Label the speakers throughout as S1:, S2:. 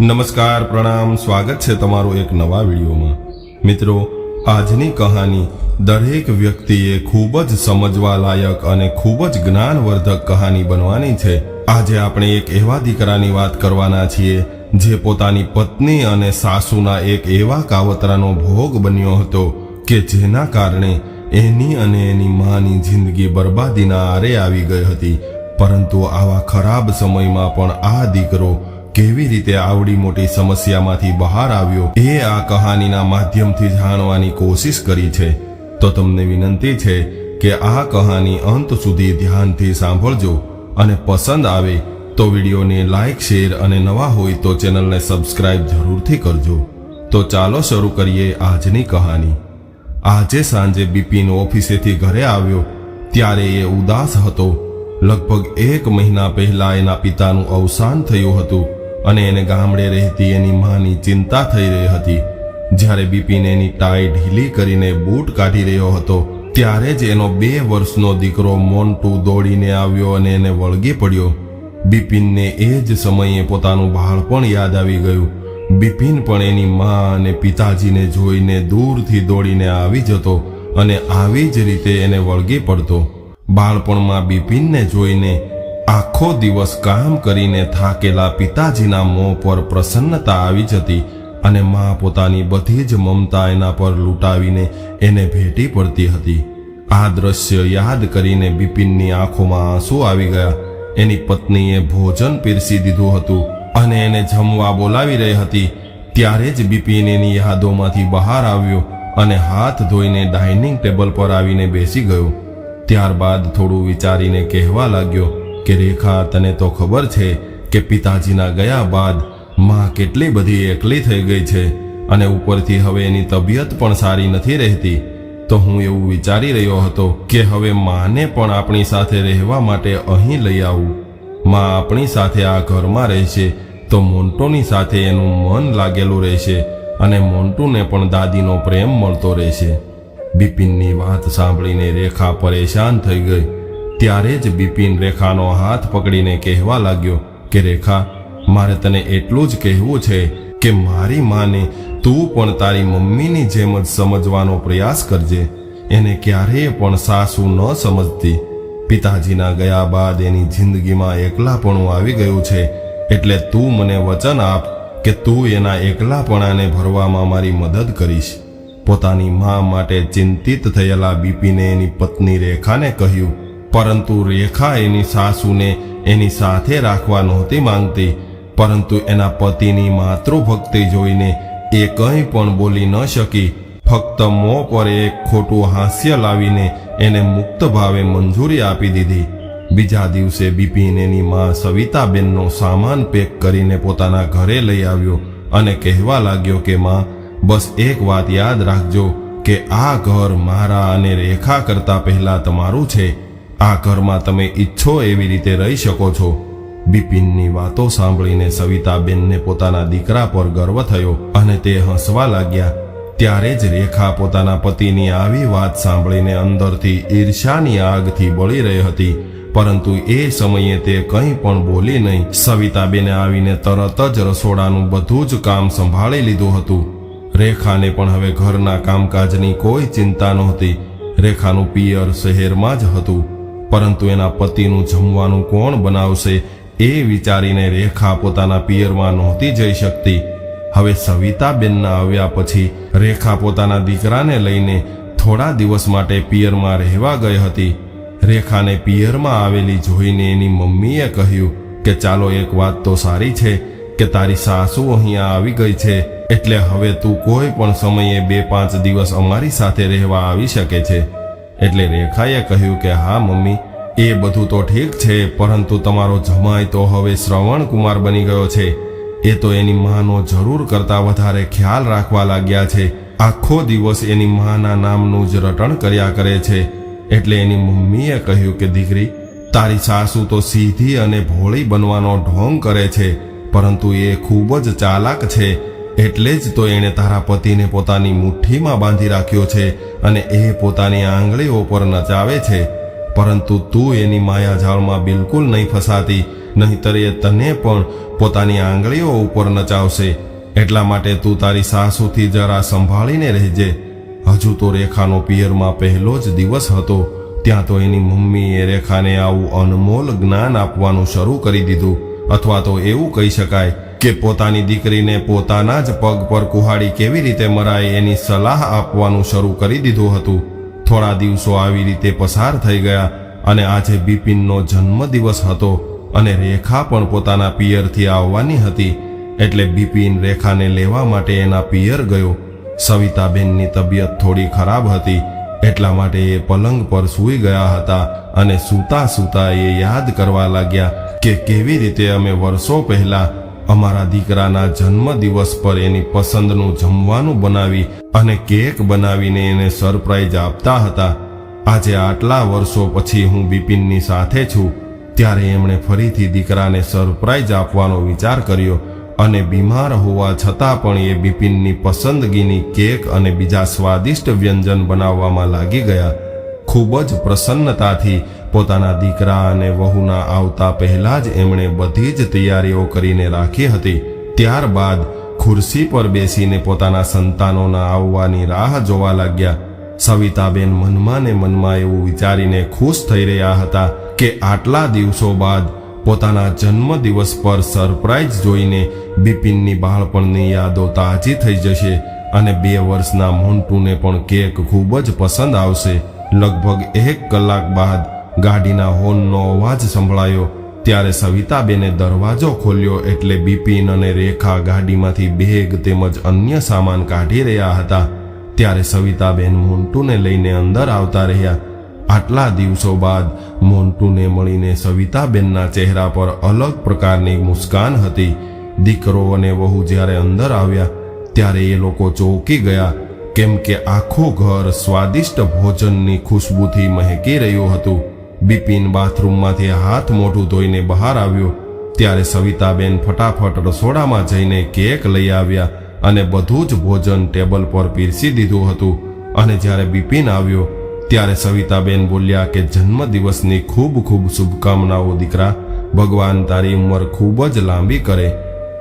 S1: નમસ્કાર, પ્રણામ, સ્વાગત છે તમારો એક નવા વિડીયોમાં. મિત્રો, આજની કહાની દરેક વ્યક્તિએ ખૂબ જ સમજવા લાયક અને ખૂબ જ જ્ઞાનવર્ધક કહાની બનવાની છે. આજે આપણે એક એવા દીકરાની વાત કરવાના છીએ, જે પોતાની પત્ની અને સાસુના એક એવા કાવતરાનો ભોગ બન્યો હતો કે જેના કારણે એની અને એની માની જિંદગી બરબાદીના આરે આવી ગઈ હતી. પરંતુ આવા ખરાબ સમયમાં પણ આ દીકરો કેવી રીતે આવડી મોટી સમસ્યામાંથી બહાર આવ્યો એ આ કહાનીના માધ્યમથી જાણવાની કોશિશ કરી છે. તો તમને વિનંતી છે કે આ કહાની અંત સુધી ધ્યાનથી સાંભળજો અને પસંદ આવે તો વિડીયોને લાઇક શેર અને નવા હોય તો ચેનલને સબસ્ક્રાઇબ જરૂરથી કરજો. તો ચાલો શરૂ કરીએ આજની કહાની. આજે સાંજે બિપિન ઓફિસેથી ઘરે આવ્યો ત્યારે એ ઉદાસ હતો. લગભગ એક મહિના પહેલા એના પિતાનું અવસાન થયું હતું. અને એને ગામડે રહેતી એની માની ચિંતા થઈ રહી હતી. જ્યારે બિપિન એની ટાઈ ઢીલી કરીને બૂટ કાઢી રહ્યો હતો, ત્યારે જ એનો બે વર્ષનો દીકરો મોન્ટુ દોડીને આવ્યો અને એને વળગી પડ્યો. બિપિનને એ જ સમયે પોતાનું બાળપણ યાદ આવી ગયું. બિપિન પણ એની મા અને પિતાજીને જોઈને દૂરથી દોડીને આવી જતો અને આવી જ રીતે એને વળગી પડતો. બાળપણમાં બિપિનને જોઈને આખો દિવસ કામ કરીને થાકેલા પિતાજીના મોં પર પ્રસન્નતા આવી જતી અને મા પોતાની બધી જ મમતા એના પર લૂંટાવીને એને ભેટી પડતી હતી. આ દ્રશ્ય યાદ કરીને બિપિનની આંખોમાં આંસુ આવી ગયા. એની પત્નીએ ભોજન પીરસી દીધું હતું અને એને જમવા બોલાવી રહી હતી. ત્યારે જ બિપિન એની યાદોમાંથી બહાર આવ્યો અને હાથ ધોઈને ડાઇનિંગ ટેબલ પર આવીને બેસી ગયો. ત્યારબાદ થોડું વિચારીને કહેવા લાગ્યો કે રેખા તને તો ખબર છે કે પિતાજીના ગયા બાદમાં કેટલી બધી એકલી થઈ ગઈ છે અને ઉપરથી હવે એની તબિયત પણ સારી નથી રહેતી, તો હું એવું વિચારી રહ્યો હતો કે હવે માને પણ આપણી સાથે રહેવા માટે અહીં લઈ આવું. માં આપણી સાથે આ ઘરમાં રહેશે તો મોન્ટોની સાથે એનું મન લાગેલું રહેશે અને મોન્ટુને પણ દાદીનો પ્રેમ મળતો રહેશે. બિપિનની વાત સાંભળીને રેખા પરેશાન થઈ ગઈ. ત્યારે જ બિપિન રેખાનો હાથ પકડીને કહેવા લાગ્યો કે, રેખા, મારે તને એટલું જ કહેવું છે કે મારી માને તું પણ તારી મમ્મીની જેમ જ સમજવાનો પ્રયાસ કરજે. એને ક્યારેય પણ સાસુ ન સમજતી. પિતાજીના ગયા બાદ એની જિંદગીમાં એકલાપણું આવી ગયું છે. એટલે તું મને વચન આપ કે તું એના એકલાપણાને ભરવામાં મારી મદદ કરીશ. પોતાની મા માટે ચિંતિત થયેલા બીપીને એની પત્ની રેખાને કહ્યું પરંતુ રેખા એની સાસુને એની સાથે રાખવા નહોતી માંગતી, પરંતુ એના પતિની માતૃભક્તિ જોઈને એ કંઈ પણ બોલી ન શકી. ફક્ત મોં પર એક ખોટું હાસ્ય લાવીને એને મુક્ત ભાવે મંજૂરી આપી દીધી. બીજા દિવસે બિપિન એની મા સવિતાબેનનો સામાન પેક કરીને પોતાના ઘરે લઈ આવ્યો અને કહેવા લાગ્યો કે, માં, બસ એક વાત યાદ રાખજો કે આ ઘર મારા અને રેખા કરતા પહેલા તમારું છે. આ ઘરમાં તમે ઈચ્છો એવી રીતે રહી શકો છો. બિપિનની વાતો સાંભળીને સવિતાબેનને પોતાના દીકરા પર ગર્વ થયો અને તે હસવા લાગ્યા. ત્યારે જ રેખા પોતાના પતિની આવી વાત સાંભળીને અંદરથી ઈર્ષાની આગથી બળી રહી હતી. પરંતુ એ સમયે તે કંઈ પણ બોલી નહીં. સવિતાબેને આવીને તરત જ રસોડાનું બધું જ કામ સંભાળી લીધું હતું. રેખાને પણ હવે ઘરના કામકાજની કોઈ ચિંતા નહોતી. રેખાનું પિયર શહેરમાં જ હતું. પરંતુ એના પતિનું જમવાનું કોણ બનાવશે એ વિચારીને રેખા પોતાના પિયરમાં નહોતી જઈ શકતી. હવે સવિતાબેનના આવ્યા પછી રેખા પોતાના દીકરાને લઈને થોડા દિવસ માટે પિયરમાં રહેવા ગઈ હતી. રેખાને પિયરમાં આવેલી જોઈને એની મમ્મીએ કહ્યું કે, ચાલો એક વાત તો સારી છે કે તારી સાસુ અહીંયા આવી ગઈ છે, એટલે હવે તું કોઈ પણ સમયે બે પાંચ દિવસ અમારી સાથે રહેવા આવી શકે છે. એટલે રેખાએ કહ્યું કે, હા, મમ્મી, એ બધું તો ઠીક છે, પરંતુ તમારો જમાઈ તો હવે શ્રવણ કુમાર બની ગયો છે. એ તો એની માનો જરૂર કરતા વધારે ખ્યાલ રાખવા લાગ્યા છે. આખો દિવસ એની માના નામનું જ રટણ કર્યા કરે છે. એટલે એની મમ્મીએ કહ્યું કે, દીકરી, તારી સાસુ તો સીધી અને ભોળી બનવાનો ઢોંગ કરે છે, પરંતુ એ ખૂબ જ ચાલાક છે. એટલે જ તો એણે તારા પતિને પોતાની મુઠ્ઠીમાં બાંધી રાખ્યો છે અને એ પોતાની આંગળીઓ પર નચાવે છે. પરંતુ તું એની માયાજાળમાં બિલકુલ નહીં ફસાતી, નહીંતર એ તને પણ પોતાની આંગળીઓ ઉપર નચાવશે. એટલા માટે તું તારી સાસુથી જરા સંભાળીને રહેજે. હજુ તો રેખાનો પિયરમાં પહેલો જ દિવસ હતો. ત્યાં તો એની મમ્મીએ રેખાને આવું અનમોલ જ્ઞાન આપવાનું શરૂ કરી દીધું. અથવા તો એવું કહી શકાય કે પોતાની દીકરીને પોતાના જ પગ પર કુહાડી કેવી રીતે મરાય એની સલાહ આપવાનું શરૂ કરી દીધું હતું. થોડા દિવસો આવી રીતે પસાર થઈ ગયા અને આજે બિપિનનો જન્મદિવસ હતો અને રેખા પણ પોતાના પિયરથી આવવાની હતી. એટલે બિપિન રેખાને લેવા માટે એના પિયર ગયો. સવિતાબેનની તબિયત થોડી ખરાબ હતી, એટલા માટે એ પલંગ પર સૂઈ ગયા હતા અને સૂતા સૂતા એ યાદ કરવા લાગ્યા કે કેવી રીતે અમે વર્ષો પહેલા અમારા દીકરાના જન્મદિવસ પર એની પસંદનું જમવાનું બનાવી અને કેક બનાવીને એને સરપ્રાઈઝ આપતા હતા. આજે આટલા વર્ષો પછી હું બિપિનની સાથે છું, ત્યારે એમણે ફરીથી દીકરાને સરપ્રાઈઝ આપવાનો વિચાર કર્યો અને બીમાર હોવા છતાં પણ એ બિપિનની પસંદગીની કેક અને બીજા સ્વાદિષ્ટ વ્યંજન બનાવવામાં લાગી ગયા. ખૂબ જ પ્રસન્નતાથી પોતાના દીકરા અને વહુના આવતા પહેલા જ એમણે બધી જ તૈયારીઓ કરીને રાખી હતી. ત્યારબાદ ખુરશી પર બેસીને પોતાના સંતાનોના આવવાની રાહ જોવા લાગ્યા. સવિતાબેન મનમાં ને મનમાં એવું વિચારીને ખુશ થઈ રહ્યા હતા કે આટલા દિવસો બાદ પોતાના જન્મદિવસ પર સરપ્રાઈઝ જોઈને બિપિનની બાળપણની યાદો તાજી થઈ જશે અને બે વર્ષના મોન્ટુને પણ કેક ખૂબ જ પસંદ આવશે. લગભગ એક કલાક બાદ ગાડીના હોર્નનો અવાજ સંભળાયો. ત્યારે સવિતાબેને દરવાજો ખોલ્યો એટલે બિપિન અને રેખા ગાડીમાંથી બેગ તેમજ અન્ય સામાન કાઢી રહ્યા હતા. ત્યારે સવિતાબેન મોન્ટુને લઈને અંદર આવતા રહ્યા. આટલા દિવસો બાદ મોન્ટુને મળીને સવિતાબેનના ચહેરા પર અલગ પ્રકારની મુસ્કાન હતી. દીકરો અને વહુ જ્યારે અંદર આવ્યા, ત્યારે એ લોકો ચોંકી ગયા, કેમ કે આખું ઘર સ્વાદિષ્ટ ભોજનની ખુશ્બુથી મહેકી રહ્યું હતું. બિપિન બાથરૂમમાંથી હાથ મોઢું ધોઈને બહાર આવ્યો. ત્યારે સવિતાબેન ફટાફટ રસોડામાં જઈને કેક લઈ આવ્યા અને બધું જ ભોજન ટેબલ પર પીરસી દીધું હતું. અને જ્યારે બિપિન આવ્યો, ત્યારે સવિતાબેન બોલ્યા કે જન્મદિવસની ખૂબ ખૂબ શુભકામનાઓ દીકરા. ભગવાન તારી ઉંમર ખૂબ જ લાંબી કરે.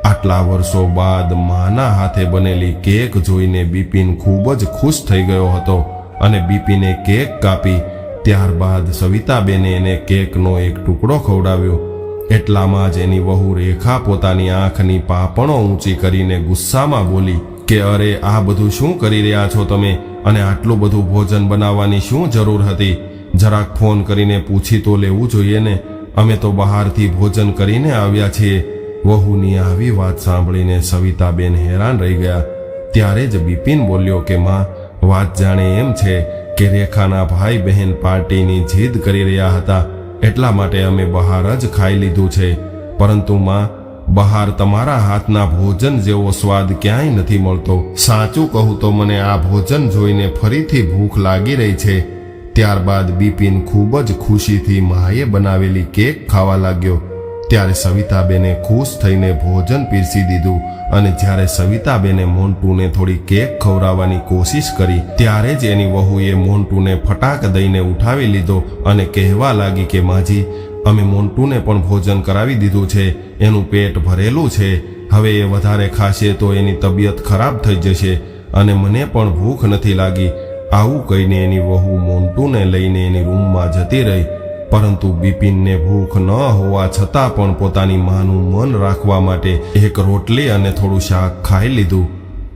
S1: આટલા વર્ષો બાદ માના હાથે બનેલી કેક જોઈને બિપિન ખૂબ જ ખુશ થઈ ગયો હતો અને બિપિને કેક કાપી ત્યારબાદ સવિતાબેને એને કેકનો એક ટુકડો ખવડાવ્યો. એટલામાં જ એની વહુ રેખા પોતાની આંખની પાપણો ઊંચી કરીને ગુસ્સામાં બોલી, કે અરે, આ બધું શું કરી રહ્યા છો તમે? અને આટલું બધું ભોજન બનાવવાની શું જરૂર હતી? જરાક ફોન કરીને પૂછી તો લેવું જોઈએ ને. અમે તો બહારથી ભોજન કરીને આવ્યા છીએ. વહુની આવી વાત સાંભળીને સવિતાબેન હેરાન રહી ગયા. ત્યારે જ બિપિન બોલ્યો કે, માં, વાત જાણે એમ છે કે રેખાના ભાઈ બહેન પાર્ટીની જીદ કરી રહ્યા હતા. એટલા માટે અમે બહાર જ ખાઈ લીધું છે. પરંતુ માં, બહાર તમારા હાથના ભોજન જેવો સ્વાદ ક્યાંય નથી મળતો. સાચું કહું તો મને આ ભોજન જોઈને ફરીથી ભૂખ લાગી રહી છે. ત્યારબાદ બિપિન ખૂબ જ ખુશીથી માએ બનાવેલી કેક ખાવા લાગ્યો. ત્યારે સવિતાબેને ખુશ થઈને ભોજન પીરસી દીધું અને જ્યારે સવિતાબેને મોન્ટુને થોડી કેક ખવડાવવાની કોશિશ કરી, ત્યારે જ એની વહુએ મોન્ટુને ફટાક દઈને ઉઠાવી લીધો અને કહેવા લાગી કે, માજી, અમે મોન્ટુને પણ ભોજન કરાવી દીધું છે, એનું પેટ ભરેલું છે, હવે એ વધારે ખાશે તો એની તબિયત ખરાબ થઈ જશે અને મને પણ ભૂખ નથી લાગી. આવું કહીને એની વહુ મોન્ટુને લઈને એની રૂમમાં જતી રહી. પરંતુ બિપિનને ભૂખ ન હોવા છતાં પણ પોતાની માનું મન રાખવા માટે એક રોટલી અને થોડું શાક ખાઈ લીધું.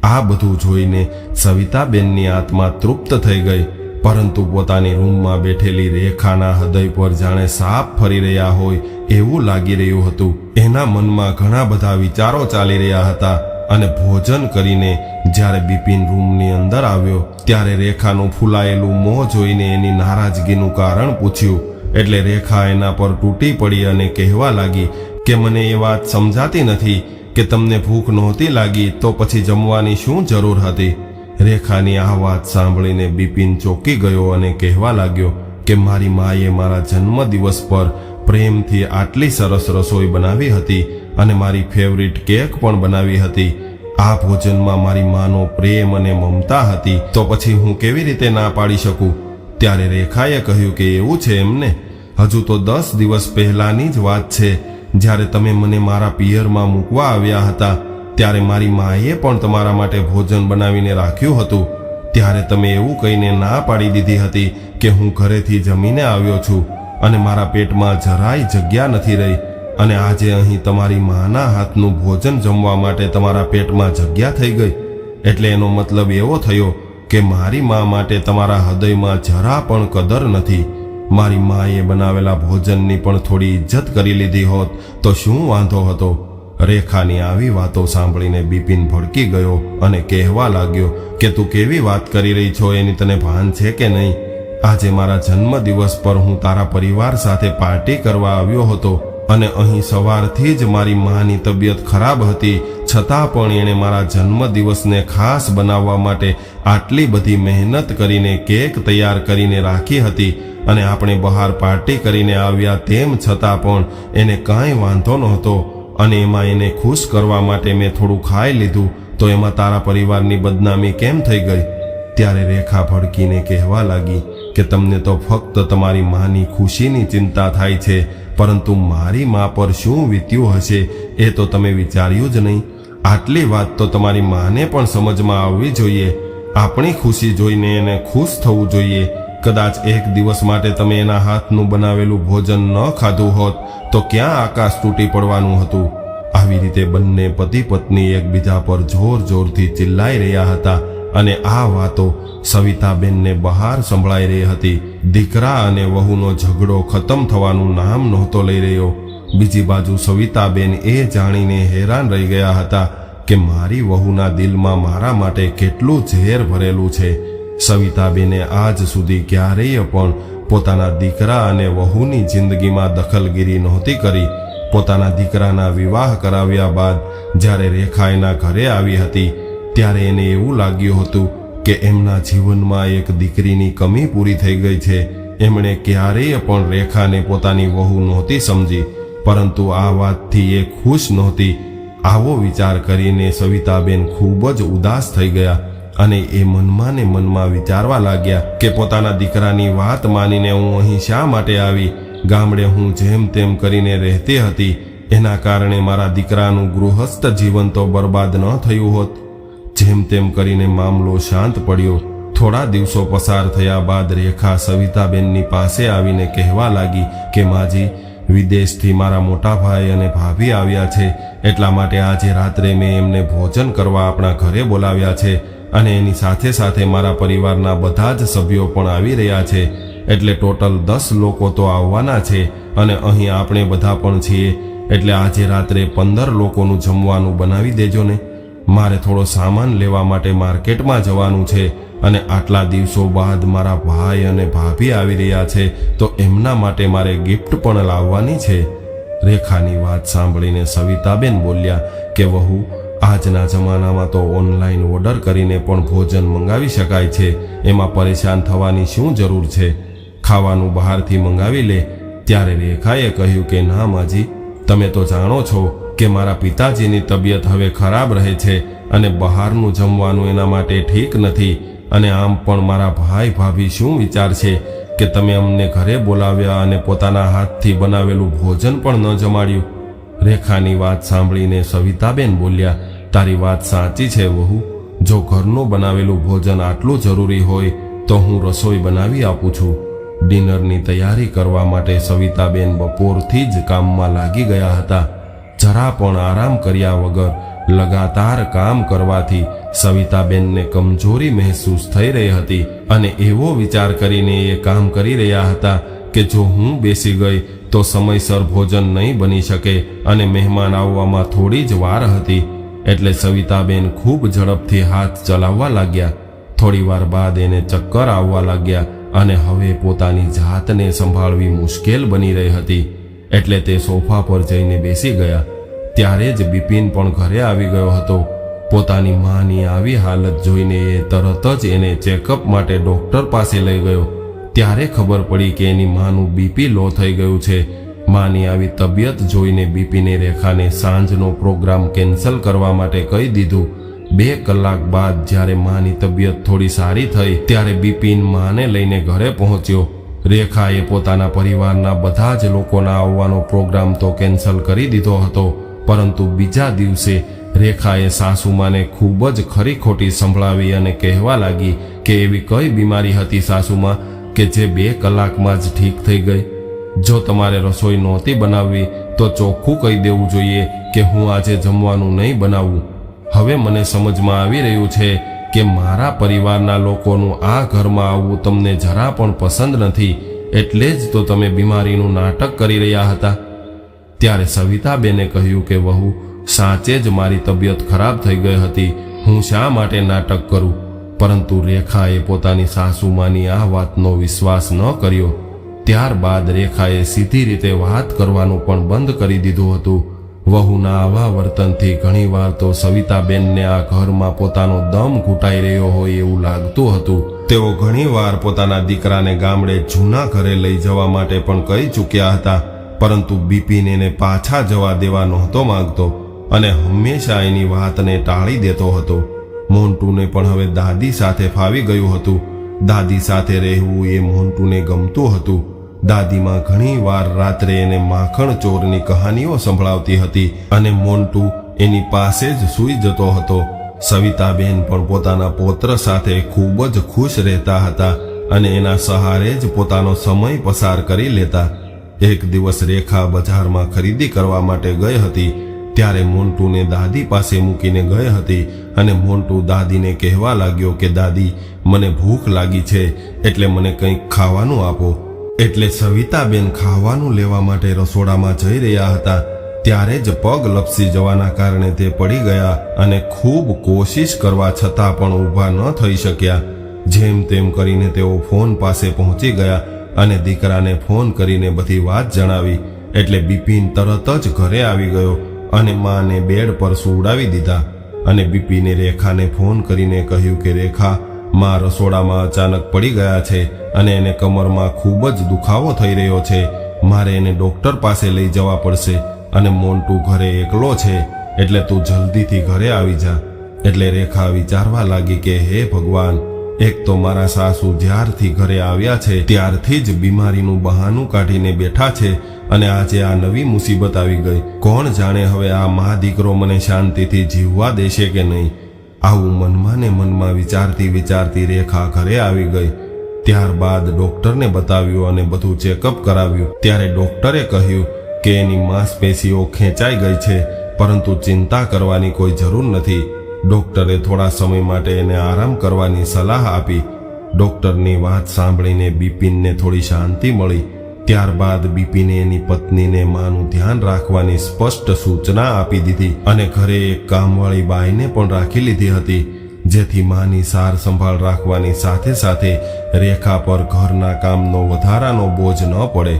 S1: આ બધું જોઈને સવિતાબેનની આત્મા તૃપ્ત થઈ ગઈ. પરંતુ પોતાની રૂમમાં બેઠેલી રેખાના હૃદય પર જાણે સાપ ફરી રહ્યા હોય એવું લાગી રહ્યું હતું. એના મનમાં ઘણા બધા વિચારો ચાલી રહ્યા હતા અને ભોજન કરીને જ્યારે બિપિન રૂમની અંદર આવ્યો, ત્યારે રેખાનું ફૂલાયેલું મોં જોઈને એની નારાજગીનું કારણ પૂછ્યું. એટલે રેખા એના પર તૂટી પડી અને કહેવા લાગી કે મને એ વાત સમજાતી નથી કે તમને ભૂખ નહોતી લાગી તો પછી જમવાની શું જરૂર હતી? રેખાની આ વાત સાંભળીને બિપિન ચોંકી ગયો અને કહેવા લાગ્યો કે મારી માએ મારા જન્મદિવસ પર પ્રેમથી આટલી સરસ રસોઈ બનાવી હતી અને મારી ફેવરિટ કેક પણ બનાવી હતી. આ ભોજનમાં મારી માનો પ્રેમ અને મમતા હતી. તો પછી હું કેવી રીતે ના પાડી શકું? ત્યારે રેખાએ કહ્યું કે એવું છે એમને. હજુ તો દસ દિવસ પહેલાની જ વાત છે. જ્યારે તમે મને મારા પિયરમાં મૂકવા આવ્યા હતા, ત્યારે મારી માએ પણ તમારા માટે ભોજન બનાવીને રાખ્યું હતું. ત્યારે તમે એવું કહીને ના પાડી દીધી હતી કે હું ઘરેથી જમીને આવ્યો છું અને મારા પેટમાં જરાય જગ્યા નથી રહી અને આજે અહીં તમારી માના હાથનું ભોજન જમવા માટે તમારા પેટમાં જગ્યા થઈ ગઈ. એટલે એનો મતલબ એવો થયો કે મારી મા માટે તમારા હૃદયમાં જરા પણ કદર નથી. મારી માએ બનાવેલા ભોજનની પણ થોડી ઇજ્જત કરી લીધી હોત તો શું વાંધો હતો? રેખાની આવી વાતો સાંભળીને બિપિન ભડકી ગયો અને કહેવા લાગ્યો કે, તું કેવી વાત કરી રહી છો? એની તને ભાન છે કે નહીં? આજે મારા જન્મદિવસ પર હું તારા પરિવાર સાથે પાર્ટી કરવા આવ્યો હતો અને અહીં સવારથી જ મારી માની તબિયત ખરાબ હતી છતાં પણ એણે મારા જન્મદિવસને ખાસ બનાવવા માટે આટલી બધી મહેનત કરીને કેક તૈયાર કરીને રાખી હતી અને આપણે બહાર પાર્ટી કરીને આવ્યા તેમ છતાં પણ એને કાંઈ વાંધો નહોતો અને એમાં એને ખુશ કરવા માટે મેં થોડું ખાઈ લીધું તો એમાં તારા પરિવારની બદનામી કેમ થઈ ગઈ? ત્યારે રેખા ભડકીને કહેવા લાગી કે તમને તો ફક્ત તમારી માની ખુશીની ચિંતા થાય છે, પરંતુ મારી મા પર શું વીત્યું હશે એ તો તમે વિચાર્યું જ નહીં. આટલી વાત તો તમારી માને પણ સમજમાં આવવી જોઈએ. આપણી ખુશી જોઈને એને ખુશ થવું જોઈએ. કદાચ એક દિવસ માટે તમે એના હાથનું બનાવેલું ભોજન ન ખાધું હોત, તો ક્યાં આકાશ તૂટી પડવાનું હતું? આવી રીતે બંને પતિ પત્ની એકબીજા પર જોર જોરથી ચિલ્લાઈ રહ્યા હતા અને આ વાતો સવિતાબેનને બહાર સંભળાઈ રહી હતી. દીકરા અને વહુનો ઝઘડો ખતમ થવાનું નામ નહોતો લઈ રહ્યો. બીજી બાજુ સવિતાબેન એ જાણીને હેરાન રહી ગયા હતા કે મારી વહુના દિલમાં મારા માટે કેટલું ઝેર ભરેલું છે. સવિતાબેને આજ સુધી ક્યારેય પણ પોતાના દીકરા અને વહુની જિંદગીમાં દખલગીરી નહોતી કરી. પોતાના દીકરાના વિવાહ કરાવ્યા બાદ જ્યારે રેખા એના ઘરે આવી હતી, ત્યારે એને એવું લાગ્યું હતું કે એમના જીવનમાં એક દીકરીની કમી પૂરી થઈ ગઈ છે. એમણે ક્યારેય પણ રેખાને પોતાની વહુ નહોતી સમજી. પરંતુ આ વાતથી એ ખુશ નહોતી. આવો વિચાર કરીને સવિતાબેન ખૂબ જ ઉદાસ થઈ ગયા અને એ મનમાં ને મનમાં વિચારવા લાગ્યા કે પોતાના દીકરાની વાત માનીને હું અહીં શા માટે આવી? ગામડે હું જેમ તેમ કરીને રહેતી હતી. એના કારણે મારા દીકરાનું ગૃહસ્થ જીવન તો બરબાદ ન થયું હોત. જેમ તેમ કરીને મામલો શાંત પડ્યો. થોડા દિવસો પસાર થયા બાદ રેખા સવિતાબેનની પાસે આવીને કહેવા લાગી કે, માજી વિદેશથી મારા મોટા ભાઈ અને ભાભી આવ્યા છે, એટલા માટે આજે રાત્રે મેં એમને ભોજન કરવા આપણા ઘરે બોલાવ્યા છે અને એની સાથે સાથે મારા પરિવારના બધા જ સભ્યો પણ આવી રહ્યા છે, એટલે ટોટલ દસ લોકો તો આવવાના છે અને અહીં આપણે બધા પણ છીએ, એટલે આજે રાત્રે પંદર લોકોનું જમવાનું બનાવી દેજો ને. મારે થોડો સામાન લેવા માટે માર્કેટમાં જવાનું છે અને આટલા દિવસો બાદ મારા ભાઈ અને ભાભી આવી રહ્યા છે, તો એમના માટે મારે ગિફ્ટ પણ લાવવાની છે. રેખાની વાત સાંભળીને સવિતાબેન બોલ્યા કે, વહુ, આજના જમાનામાં તો ઓનલાઈન ઓર્ડર કરીને પણ ભોજન મંગાવી શકાય છે. એમાં પરેશાન થવાની શું જરૂર છે? ખાવાનું બહારથી મંગાવી લે. ત્યારે રેખાએ કહ્યું કે, ના માજી, તમે તો જાણો છો કે મારા પિતાજીની તબિયત હવે ખરાબ રહે છે અને બહારનું જમવાનું એના માટે ઠીક નથી. અને આમ પણ મારા ભાઈ ભાભી શું વિચાર છે કે તમે અમને ઘરે બોલાવ્યા અને પોતાના હાથથી બનાવેલું ભોજન પણ ન જમાડ્યું? રેખાની વાત સાંભળીને સવિતાબેન બોલ્યા, તારી વાત સાચી છે વહુ. જો ઘરનું બનાવેલું ભોજન આટલું જરૂરી હોય, તો હું રસોઈ બનાવી આપું છું. ડિનરની તૈયારી કરવા માટે સવિતાબેન બપોરથી જ કામમાં લાગી ગયા હતા. જરા પણ આરામ કર્યા વગર લગાતાર કામ કરવાથી સવિતાબેનને કમજોરી મહેસૂસ થઈ રહી હતી અને એવો વિચાર કરીને એ કામ કરી રહ્યા હતા કે જો હું બેસી ગઈ તો સમયસર ભોજન નહીં બની શકે અને મહેમાન આવવામાં થોડી જ વાર હતી. એટલે સવિતાબેન ખૂબ ઝડપથી હાથ ચલાવવા લાગ્યા. થોડી વાર બાદ એને ચક્કર આવવા લાગ્યા અને હવે પોતાની જાતને સંભાળવી મુશ્કેલ બની રહી હતી. એટલે તે સોફા પર જઈને બેસી ગયા. ત્યારે જ બિપિન પણ ઘરે આવી ગયો હતો. પોતાની માની આવી હાલત જોઈને એ તરત જ એને ચેકઅપ માટે ડોક્ટર પાસે લઈ ગયો. ત્યારે ખબર પડી કે એની માનું બીપી લો થઈ ગયું છે. માની આવી તબિયત જોઈને બીપીને રેખાને સાંજનો પ્રોગ્રામ કેન્સલ કરવા માટે કહી દીધું. બે કલાક બાદ જ્યારે માની તબિયત થોડી સારી થઈ ત્યારે બિપિન માને લઈને ઘરે પહોંચ્યો. રેખાએ પોતાના પરિવારના બધા જ લોકોના આવવાનો પ્રોગ્રામ તો કેન્સલ કરી દીધો હતો. પરંતુ બીજા દિવસે રેખાએ સાસુમાને ખૂબ જ ખરી ખોટી સંભળાવી અને કહેવા લાગી કે એવી કઈ બીમારી હતી સાસુમાં કે જે બે કલાકમાં જ ઠીક થઈ ગઈ. જો તમારે રસોઈ નહોતી બનાવવી, તો ચોખ્ખું કહી દેવું જોઈએ કે હું આજે જમવાનું નહીં બનાવું. હવે મને સમજમાં આવી રહ્યું છે કે મારા પરિવારના લોકોનું આ ઘરમાં આવવું તમને જરા પણ પસંદ નથી. એટલે જ તો તમે બીમારીનું નાટક કરી રહ્યા હતા. ત્યારે સવિતાબેને કહ્યું કે, વહુ, સાચે જ મારી તબિયત ખરાબ થઈ ગઈ હતી. હું શા માટે નાટક કરું? પરંતુ રેખાએ પોતાની સાસુમાની આ વાતનો વિશ્વાસ ન કર્યો. ત્યારબાદ રેખાએ સીધી રીતે વાત કરવાનું પણ બંધ કરી દીધું હતું. વહુના આવા વર્તનથી ઘણીવાર તો સવિતાબેનને આ ઘરમાં પોતાનો દમ ઘૂંટાઈ રહ્યો હોય એવું લાગતું હતું. તેઓ ઘણીવાર પોતાના દીકરાને ગામડે જૂના ઘરે લઈ જવા માટે પણ કહી ચૂક્યા હતા. પરંતુ બિપિન એને પાછા જવા દેવા નહોતો માંગતો અને હંમેશા એની વાતને ટાળી દેતો હતો. મોન્ટુને પણ હવે દાદી સાથે ફાવી ગયું હતું. દાદી સાથે રહેવું એ મોન્ટુને ગમતું હતું. દાદીમાં ઘણી વાર રાત્રે એને માખણ ચોરની કહાનીઓ સંભળાવતી હતી અને મોન્ટુ એની પાસે જ સૂઈ જતો હતો. સવિતાબેન પણ પોતાના પૌત્ર સાથે ખૂબ જ ખુશ રહેતા હતા અને એના સહારે જ પોતાનો સમય પસાર કરી લેતા. એક દિવસ રેખા બજારમાં ખરીદી કરવા માટે ગઈ હતી, ત્યારે મોન્ટુને દાદી પાસે મૂકીને ગઈ હતી અને મોન્ટુ દાદીને કહેવા લાગ્યો કે, દાદી, મને ભૂખ લાગી છે, એટલે મને કંઈક ખાવાનું આપો. એટલે સવિતાબેન ખાવાનું લેવા માટે રસોડામાં જઈ રહ્યા હતા, ત્યારે જ પગ લપસી જવાના કારણે તે પડી ગયા અને ખૂબ કોશિશ કરવા છતાં પણ ઊભા ન થઈ શક્યા. જેમ તેમ કરીને તેઓ ફોન પાસે પહોંચી ગયા અને દીકરાને ફોન કરીને બધી વાત જણાવી, એટલે બિપિન તરત જ ઘરે આવી ગયો અને માને બેડ પર સુવડાવી દીધા. અને બિપિને રેખાને ફોન કરીને કહ્યું કે, રેખા, માં રસોડામાં અચાનક પડી ગયા છે અને એને કમરમાં ખૂબ જ દુખાવો થઈ રહ્યો છે. મારે એને ડોક્ટર પાસે લઈ જવા પડશે અને મોન્ટુ ઘરે એકલો છે, એટલે તું જલ્દીથી ઘરે આવી જા. એટલે રેખા વિચારવા લાગી કે, હે ભગવાન એક તો મારા સાસુ જ્યારથી ઘરે આવ્યા છે, ત્યારથી જ બીમારીનું બહાનું કાઢીને બેઠા છે અને આજે આ નવી મુસીબત આવી ગઈ. કોણ જાણે હવે આ મા દીકરો મને શાંતિથી જીવવા દેશે કે નહીં? આવું મનમાં ને મનમાં વિચારતી વિચારતી રેખા ઘરે આવી ગઈ. ત્યારબાદ ડોક્ટરને બતાવ્યું અને બધું ચેકઅપ કરાવ્યું. ત્યારે ડોક્ટરે કહ્યું કે એની માંસપેશીઓ ખેંચાઈ ગઈ છે, પરંતુ ચિંતા કરવાની કોઈ જરૂર નથી. ડોક્ટરે થોડા સમય માટે એને આરામ કરવાની સલાહ આપી. ડોક્ટરની વાત સાંભળીને બિપિનને થોડી શાંતિ મળી. ત્યારબાદ બિપિને એની પત્નીને માનું ધ્યાન રાખવાની સ્પષ્ટ સૂચના આપી દીધી અને ઘરે એક કામવાળી બાઈને પણ રાખી લીધી હતી, જેથી માની સાર સંભાળ રાખવાની સાથે સાથે રેખા પર ઘરના કામનો વધારાનો બોજ ન પડે.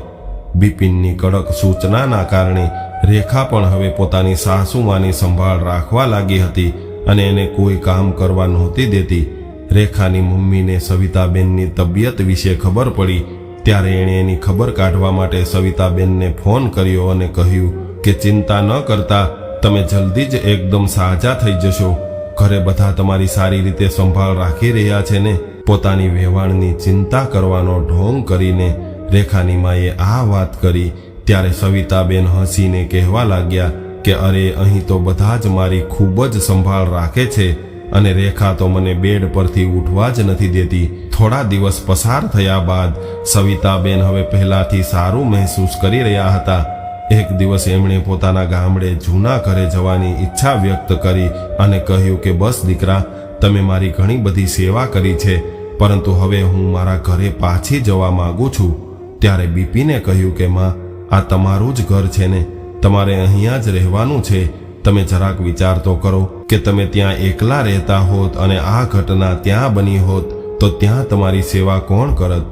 S1: બિપિનની કડક સૂચનાના કારણે રેખા પણ હવે પોતાની સાસુમાની સંભાળ રાખવા લાગી હતી. અને એને કોઈ કામ કરવા નહોતી દેતી. રેખાની મમ્મીને સવિતાબેનની તબિયત વિશે ખબર પડી. ત્યારે એણે એની ખબર કાઢવા માટે સવિતાબેનને ફોન કર્યો અને કહ્યું કે ચિંતા ન કરતા, તમે જલ્દી જ એકદમ સાજા થઈ જશો. ઘરે બધા તમારી સારી રીતે સંભાળ રાખી રહ્યા છે ને? પોતાની વ્યવહારની ચિંતા કરવાનો ઢોંગ કરીને રેખાની માએ આ વાત કરી. ત્યારે સવિતાબેન હસીને કહેવા લાગ્યા કે અરે, અહીં તો બધા જ મારી ખૂબ જ સંભાળ રાખે છે અને રેખા તો મને બેડ પરથી ઉઠવા જ નથી દેતી. થોડા દિવસ પસાર થયા બાદ સવિતાબેન હવે પહેલાથી સારું મહેસૂસ કરી રહ્યા હતા. એક દિવસ એમણે પોતાના ગામડે જૂના ઘરે જવાની ઈચ્છા વ્યક્ત કરી અને કહ્યું કે, બસ દીકરા, તમે મારી ઘણી બધી સેવા કરી છે, પરંતુ હવે હું મારા ઘરે પાછી જવા માંગુ છું. ત્યારે બીપીને કહ્યું કે, માં, આ તમારું જ ઘર છે ને? તમારે અહીંયા જ રહેવાનું છે. તમે જરાક વિચાર તો કરો કે તમે ત્યાં એકલા રહેતા હોત અને આ ઘટના ત્યાં બની હોત, તો ત્યાં તમારી સેવા કોણ કરત?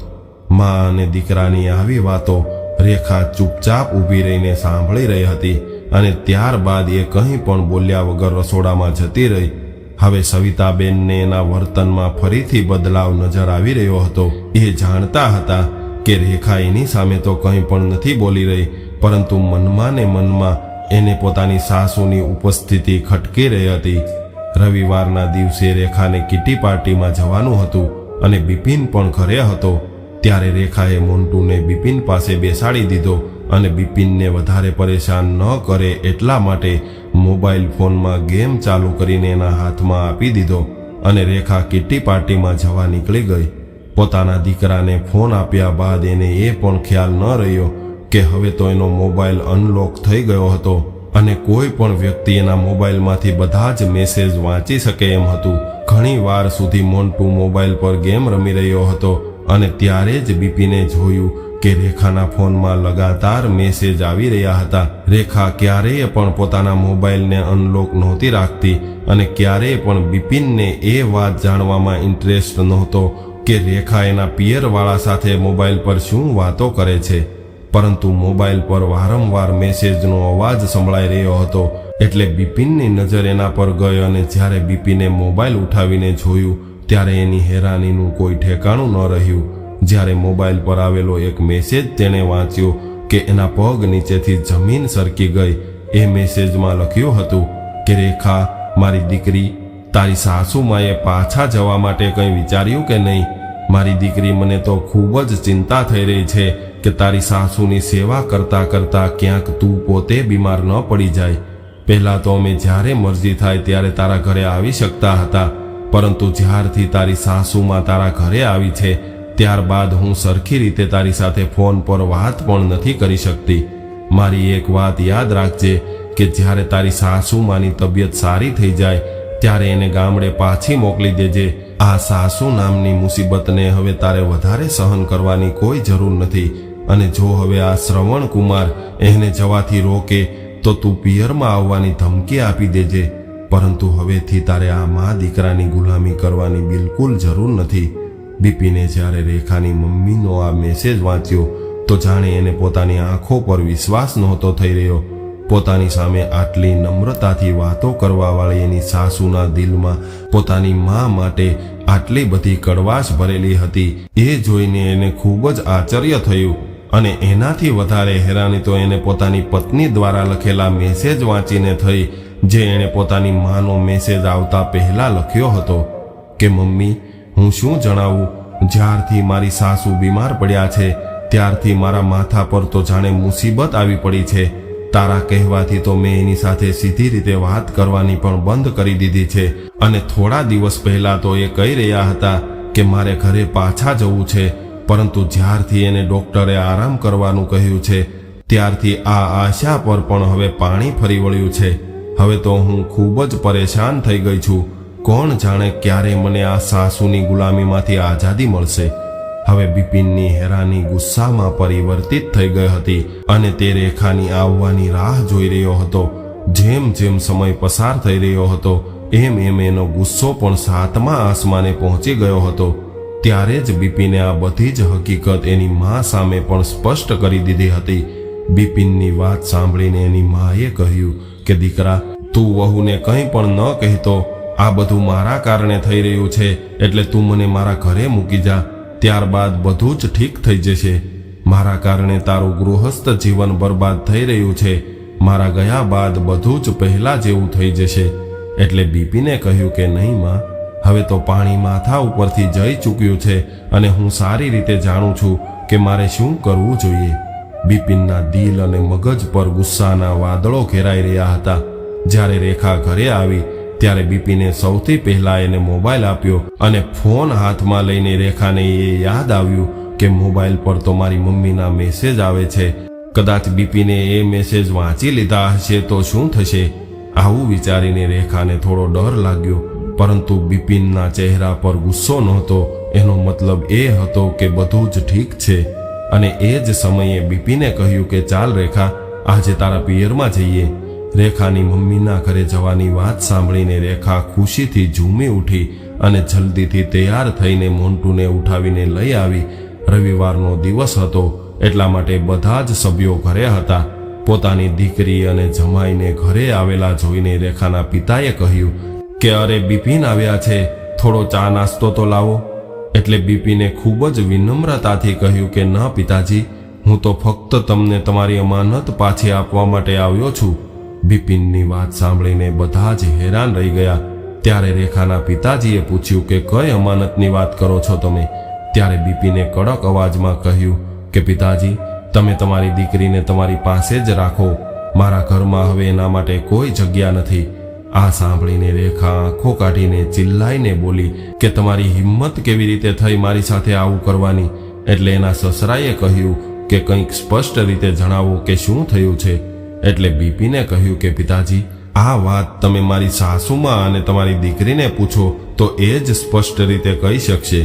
S1: મા અને દીકરાની આવી વાતો રેખા ચૂપચાપ ઊભી રહીને સાંભળી રહી હતી અને ત્યારબાદ એ કંઈ પણ બોલ્યા વગર રસોડામાં જતી રહી. હવે સવિતાબેનને એના વર્તનમાં ફરીથી બદલાવ નજર આવી રહ્યો હતો. એ જાણતા હતા કે રેખા એની સામે તો કંઈ પણ નથી બોલી રહી પરંતુ મનમાં ને મનમાં એને પોતાની સાસુની ઉપસ્થિતિ ખટકી રહી હતી. રવિવારના દિવસે રેખાને કિટી પાર્ટીમાં જવાનું હતું અને બિપિન પણ ઘરે હતો. ત્યારે રેખાએ મોન્ટુને બિપિન પાસે બેસાડી દીધો અને બિપિનને વધારે પરેશાન ન કરે એટલા માટે મોબાઈલ ફોનમાં ગેમ ચાલુ કરીને એના હાથમાં આપી દીધો અને રેખા કિટ્ટી પાર્ટીમાં જવા નીકળી ગઈ. પોતાના દીકરાને ફોન આપ્યા બાદ એને એ પણ ખ્યાલ ન રહ્યો કે હવે તો એનો મોબાઈલ અનલોક થઈ ગયો હતો અને કોઈ પણ વ્યક્તિ એના મોબાઈલમાંથી બધા જ મેસેજ વાંચી શકે એમ હતું. ઘણી વાર સુધી મોન્ટુ મોબાઈલ પર ગેમ રમી રહ્યો હતો અને ત્યારે જ બીપીને જોયું કે રેખાના ફોનમાં લગાતાર મેસેજ આવી રહ્યા હતા. રેખા ક્યારેય પણ પોતાના મોબાઈલને અનલોક નહોતી રાખતી અને ક્યારેય પણ બિપિનને એ વાત જાણવામાં ઇન્ટરેસ્ટ નહોતો કે રેખા એના પિયરવાળા સાથે મોબાઈલ પર શું વાતો કરે છે. પરંતુ મોબાઈલ પર વારંવાર મેસેજનો અવાજ સંભળાઈ રહ્યો હતો. એટલે બિપિનની નજર એના પર ગઈ અને જ્યારે બિપિને મોબાઈલ ઉઠાવીને જોયું, ત્યારે એની હેરાનીનું કોઈ ઠેકાણું ન રહ્યું. જ્યારે મોબાઈલ પર આવેલો એક મેસેજ તેણે વાંચ્યો કે એના પગ નીચેથી જમીન સરકી ગઈ. એ મેસેજમાં લખ્યું હતું કે, રેખા, મારી દીકરી તારી સાસુમાએ પાછા જવા માટે કંઈ વિચાર્યું કે નહીં? મારી દીકરી મને તો ખૂબ જ ચિંતા થઈ રહી છે. કે તારી સાસુની સેવા કરતા કરતા ક્યાંક તું પોતે બીમાર ન પડી જાય. પહેલાં તો અમે જ્યારે મરજી થાય ત્યારે તારા ઘરે આવી શકતા હતા. પરંતુ જ્યારથી તારી સાસુમાં તારા ઘરે આવી છે, ત્યારબાદ હું સરખી રીતે તારી સાથે ફોન પર વાત પણ નથી કરી શકતી. મારી એક વાત યાદ રાખજે કે જ્યારે તારી સાસુમાની તબિયત સારી થઈ જાય, ત્યારે એને ગામડે પાછી મોકલી દેજે. આ સાસુ નામની મુસીબતને હવે તારે વધારે સહન કરવાની કોઈ જરૂર નથી. અને જો હવે આ શ્રવણ કુમાર એને જવાથી રોકે, તો તું પિયરમાં આવવાની ધમકી આપી દેજે. પરંતુ હવેથી તારે આ મા દીકરાની ગુલામી કરવાની બિલકુલ જરૂર નથી. બિપિને જ્યારે રેખાની મમ્મીનો આ મેસેજ વાંચ્યો, તો જાણે એને પોતાની આંખો પર વિશ્વાસ નહોતો થઈ રહ્યો. પોતાની સામે આટલી નમ્રતાથી વાતો કરવાવાળી એની સાસુના દિલમાં પોતાની મા માટે આટલી બધી કડવાશ ભરેલી હતી. એ જોઈને એને ખૂબ જ આશ્ચર્ય થયું. અને એનાથી વધારે હેરાની તો એને પોતાની પત્ની દ્વારા લખેલા મેસેજ વાંચીને થઈ, જે એણે પોતાની માનો મેસેજ આવતા પહેલા લખ્યો હતો કે, મમ્મી, હું શું જણાવું? જ્યારથી મારી સાસુ બીમાર પડ્યા છે, ત્યારથી મારા માથા પર તો જાણે મુસીબત આવી પડી છે. તારા કહેવાથી તો મેં એની સાથે સીધી રીતે વાત કરવાની પણ બંધ કરી દીધી છે. અને થોડા દિવસ પહેલા તો એ કહી રહ્યા હતા કે, મારે ઘરે પાછા જવું છે. પરંતુ જ્યારથી એને ડોક્ટરે આરામ કરવાનું કહ્યું છે, ત્યારથી આ આશા પર પણ હવે પાણી ફરી વળ્યું છે. હવે તો હું ખૂબ જ પરેશાન થઈ ગઈ છું. કોણ જાણે ક્યારે મને આ સાસુની ગુલામીમાંથી આઝાદી મળશે. હવે બિપિનની હેરાની ગુસ્સામાં પરિવર્તિત થઈ ગઈ હતી અને તે રેખાની આવવાની રાહ જોઈ રહ્યો હતો. જેમ જેમ સમય પસાર થઈ રહ્યો હતો, એમ એમ એનો ગુસ્સો પણ સાતમા આસમાને પહોંચી ગયો હતો. ત્યારે જ બિપિને આ બધી જ હકીકત એની મા સામે પણ સ્પષ્ટ કરી દીધી હતી. બિપિનની વાત સાંભળીને એની માએ કહ્યું કે, દીકરા, તું વહુને કંઈ પણ ન કહેતો. આ બધું મારા કારણે થઈ રહ્યું છે, એટલે તું મને મારા ઘરે મૂકી જા. ત્યારબાદ બધું જ ઠીક થઈ જશે. મારા કારણે તારું ગૃહસ્થ જીવન બરબાદ થઈ રહ્યું છે. મારા ગયા બાદ બધું જ પહેલા જેવું થઈ જશે. એટલે બીપીને કહ્યું કે, નહીં, માં. હવે તો પાણી માથા ઉપરથી જઈ ચૂક્યું છે અને હું સારી રીતે જાણું છું કે મારે શું કરવું જોઈએ. બિપિનના દિલ અને મગજ પર ગુસ્સાના વાદળો ઘેરાઈ રહ્યા હતા. જ્યારે રેખા ઘરે આવી, ત્યારે બિપિને સૌથી પહેલા એને મોબાઈલ આપ્યો અને ફોન હાથમાં લઈને રેખાને એ યાદ આવ્યું કે મોબાઈલ પર તો મારી મમ્મીના મેસેજ આવે છે. કદાચ બિપિને એ મેસેજ વાંચી લીધા હશે તો શું થશે? આવું વિચારીને રેખાને થોડો ડર લાગ્યો. પરંતુ બિપિનના ચહેરા પર ગુસ્સો નહોતો. એનો મતલબ એ હતો કે બધું જ ઠીક છે. અને એ જ સમયે બિપિને કહ્યું કે ચાલ રેખા, આજે તારા પિયરમાં જઈએ. રેખાની મમ્મીના ઘરે જવાની વાત સાંભળીને રેખા ખુશીથી ઝૂમી ઉઠી અને જલ્દીથી તૈયાર થઈને મોન્ટુને ઉઠાવીને લઈ આવી. રવિવારનો દિવસ હતો, એટલા માટે બધા જ સભ્યો ઘરે હતા. પોતાની દીકરી અને જમાઈને ઘરે આવેલા જોઈને રેખાના પિતાએ કહ્યું કે અરે બિપિન આવ્યા છે, થોડો ચા નાસ્તો તો લાવો. એટલે બિપિને ખૂબ જ વિનમ્રતાથી કહ્યું કે, ના પિતાજી, હું તો ફક્ત તમને તમારી અમાનત પાછી આપવા માટે આવ્યો છું. બિપિનની વાત સાંભળીને બધા જ હેરાન રહી ગયા. ત્યારે રેખાના પિતાજીએ પૂછ્યું કે, કઈ અમાનતની વાત કરો છો તમે? ત્યારે બિપિને કડક અવાજમાં કહ્યું કે, પિતાજી, તમે તમારી દીકરીને તમારી પાસે જ રાખો. મારા ઘરમાં હવે એના માટે કોઈ જગ્યા નથી. આ સાંભળીને રેખા આંખો કાઢીને ચિલ્લાઈને બોલી કે તમારી હિંમત કેવી રીતે થઈ મારી સાથે આવું કરવાની? એટલે એના સસરાએ કહ્યું કે કંઈક સ્પષ્ટ રીતે જણાવો કે શું થયું છે. એટલે બીપીને કહ્યું કે, પિતાજી, આ વાત તમે મારી સાસુમાં અને તમારી દીકરીને પૂછો તો એ જ સ્પષ્ટ રીતે કહી શકશે.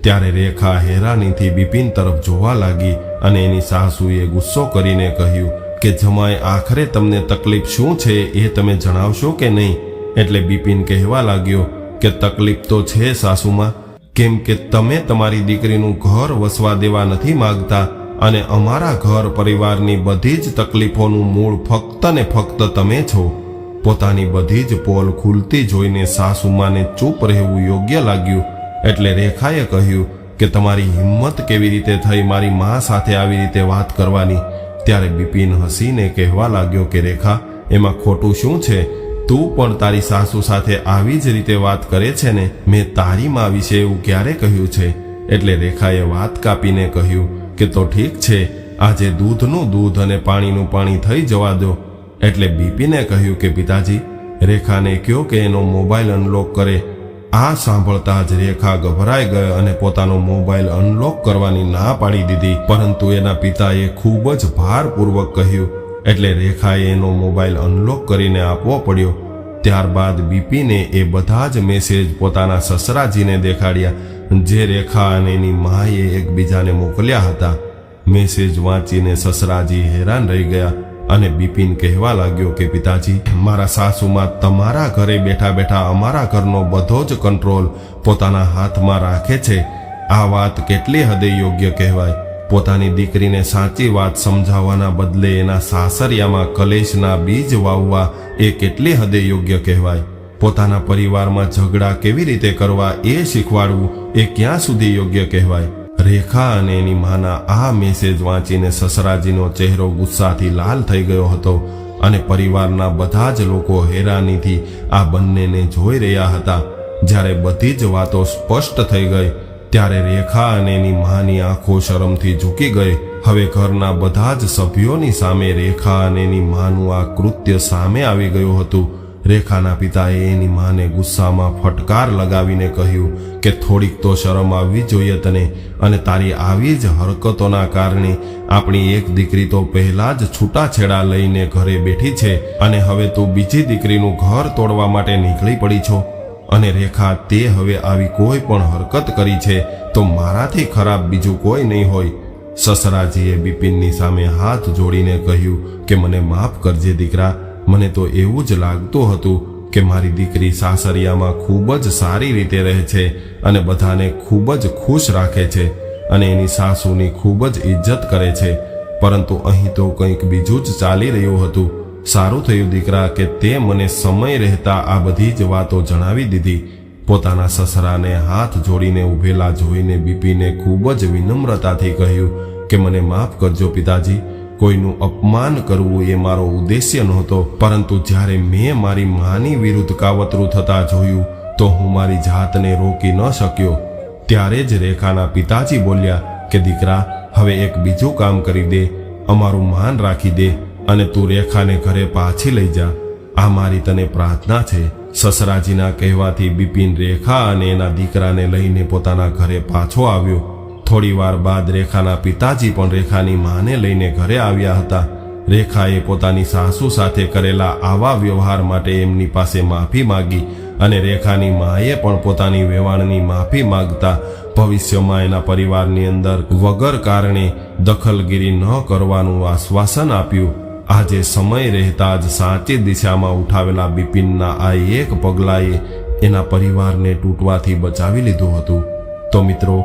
S1: ત્યારે રેખા હેરાનીથી બિપિન તરફ જોવા લાગી અને એની સાસુએ ગુસ્સો કરીને કહ્યું કે જમાય આખરે તમને તકલીફ શું છે એ તમે જણાવશો કે નહીં? એટલે બિપિન કહેવા લાગ્યો કે તકલીફ તો છે સાસુમાં, કેમ કે તમે તમારી દીકરીનું ઘર વસવા દેવા નથી માંગતા અને અમારા ઘર પરિવારની બધી જ તકલીફોનું મૂળ ફક્ત ને ફક્ત તમે છો. પોતાની બધી જ પોલ ખુલતી જોઈને સાસુમાને ચૂપ રહેવું યોગ્ય લાગ્યું. એટલે રેખાએ કહ્યું કે તમારી હિંમત કેવી રીતે થઈ મારી મા સાથે આવી રીતે વાત કરવાની? ત્યારે બિપિન હસીને કહેવા લાગ્યો કે, રેખા, એમાં ખોટું શું છે? તું પણ તારી સાસુ સાથે આવી જ રીતે વાત કરે છે ને? મેં તારી માં વિશે એવું ક્યારે કહ્યું છે? એટલે રેખાએ વાત કાપીને કહ્યું કે, તો ઠીક છે, આજે દૂધનું દૂધ અને પાણીનું પાણી થઈ જવા દો. એટલે બીપીને કહ્યું કે, પિતાજી, રેખાને કહ્યો કે એનો મોબાઈલ અનલોક કરે. આ સાંભળતા જ રેખા ગભરાઈ ગઈ અને પોતાનો મોબાઈલ અનલોક કરવાની ના પાડી દીધી. પરંતુ એના પિતાએ ખૂબ જ ભારપૂર્વક કહ્યું, એટલે રેખાએ એનો મોબાઈલ અનલોક કરીને આપવો પડ્યો. ત્યારબાદ બીપીને એ બધા જ મેસેજ પોતાના સસરાજીને દેખાડ્યા, જે રેખા અને એની માએ એકબીજાને મોકલ્યા હતા. મેસેજ વાંચીને સસરાજી હેરાન રહી ગયા. અને બિપિન કહેવા લાગ્યો કે, પિતાજી, મારા સાસુમાં તમારા ઘરે બેઠા બેઠા અમારા ઘરનો બધો જ કંટ્રોલ પોતાના હાથમાં રાખે છે. આ વાત કેટલી હદે યોગ્ય કહેવાય. પોતાની દીકરીને સાચી વાત સમજાવવાના બદલે એના સાસરિયામાં કલેશના બીજ વાવવા એ કેટલી હદે યોગ્ય કહેવાય. પોતાના પરિવારમાં ઝઘડા કેવી રીતે કરવા એ શીખવાડવું એ ક્યાં સુધી યોગ્ય કહેવાય. રેખા અને એની માના આ મેસેજ વાંચીને સસરાજીનો ચહેરો ગુસ્સાથી લાલ થઈ ગયો હતો અને પરિવારના બધા જ લોકો હેરાનીથી આ બંનેને જોઈ રહ્યા હતા. જ્યારે બધી જ વાતો સ્પષ્ટ થઈ ગઈ, ત્યારે રેખા અને એની માની આંખો શરમથી ઝૂકી ગઈ. હવે ઘરના બધા જ સભ્યોની સામે રેખા અને એની માનું આ કૃત્ય સામે આવી ગયું હતું. રેખાના પિતાએ એની માને ગુસ્સામાં ફટકાર લગાવીને કહ્યું કે થોડીક તો શરમ આવવી જોઈએ તને અને તારી આવી જ હરકતોના કારણે આપણી એક દીકરી તો પહેલા જ છૂટાછેડા લઈને ઘરે બેઠી છે અને હવે તું બીજી દીકરીનું ઘર તોડવા માટે નીકળી પડી છો અને રેખા તે હવે આવી કોઈ પણ હરકત કરી છે તો મારાથી ખરાબ બીજું કોઈ નહીં હોય. સસરાજીએ બિપિનની સામે હાથ જોડીને કહ્યું કે મને માફ કરજે દીકરા મને તો એવું જ લાગતું હતું કે મારી દીકરી સાસરિયામાં ખૂબ જ સારી રીતે રહે છે અને બધાને ખૂબ જ ખુશ રાખે છે અને એની સાસુની ખૂબ જ ઇજ્જત કરે છે. પરંતુ અહીં તો કંઈક બીજું જ ચાલી રહ્યું હતું. સારું થયું દીકરા કે તે મને સમય રહેતા આ બધી જ વાતો જણાવી દીધી. પોતાના સસરાને હાથ જોડીને ઊભેલા જોઈને બીપીને ખૂબ જ વિનમ્રતાથી કહ્યું કે મને માફ કરજો પિતાજી કોઈનું અપમાન કરવું એ મારો ઉદ્દેશ્ય નહોતો, પરંતુ જ્યારે મેં મારી માની વિરુદ્ધ કાવતરું થતા જોયું, તો હું મારી જાતને રોકી ન શક્યો. ત્યારે જ રેખાના પિતાજી બોલ્યા કે, દીકરા, હવે એક બીજું કામ કરી દે, અમારું માન રાખી દે અને તું રેખાને ઘરે પાછી લઈ જા. આ મારી તને પ્રાર્થના છે. સસરાજીના કહેવાથી બિપિન રેખા અને એના દીકરાને લઈને પોતાના ઘરે પાછો આવ્યો. થોડી વાર બાદ રેખાના પિતાજી પણ રેખાની માને લઈને ઘરે આવ્યા હતા. રેખાએ પોતાની સાસુ સાથે કરેલા આવા વ્યવહાર માટે એમની પાસે માફી માગી અને રેખાની માએ પણ પોતાની વેવાણની માફી માગતા ભવિષ્યમાં એના પરિવારની અંદર વગર કારણે દખલગીરી ન કરવાનું આશ્વાસન આપ્યું. આજે સમય રહેતા જ સાચી દિશામાં ઉઠાવેલા બિપિનના આ એક પગલાએ એના પરિવારને તૂટવાથી બચાવી લીધું હતું. તો મિત્રો